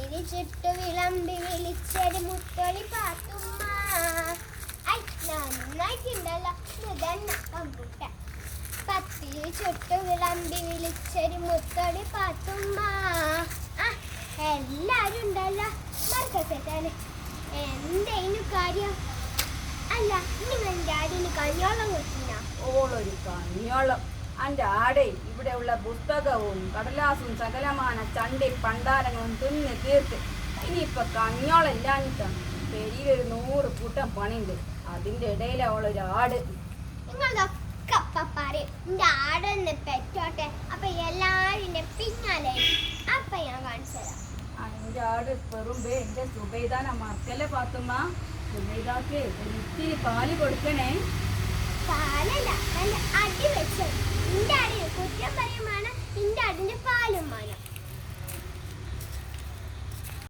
പത്തിരി ചുട്ടു വിളമ്പി വിളിച്ചൊരു മുത്തൊളി പാത്തുമ്മ. നന്നായിട്ടുണ്ടല്ലോ. ഇതന്നെ കമ്പൂട്ട പത്തിരി ചുട്ടു വിളമ്പി വിളിച്ചൊരു മുത്തൊളി പാത്തുമ്മ. ആ എല്ലാരും ഉണ്ടല്ലോ. മറക്കട്ടെ എന്തേനു കാര്യം? അല്ല നിങ്ങൾ ഡാഡിന് കഞ്ഞോളം കൊടുത്തില്ല ഓളൊരു കഞ്ഞോളം അന്റെ ആടെ ഇവിടെയുള്ള പുസ്തകവും കടലാസും സകലമാന ചണ്ടി പണ്ടാരങ്ങളും തിന്ന് തീർത്ത്. ഇനിയിപ്പൊ കഞ്ഞോളം പെരിയൊരു പെരിയിലൊരു നൂറ് കൂട്ടം പണിയുണ്ട്. അതിന്റെ ഇടയിൽ അവളൊരു ആട്. നിങ്ങളൊക്കെ പറയും ആടൊന്ന് പെറ്റോട്ടെ. അപ്പൊ എല്ലാരും എന്റെ പിന്നാലെ അപ്പൊ ഞാൻ കാണിച്ചു തരാം. അന്റെ ആട് സുബൈദാന മറക്കല്ലേ പാത്തുമ്മ സുബൈദാക്ക് പാൽ കൊടുക്കണേ. പാലല്ല നല്ല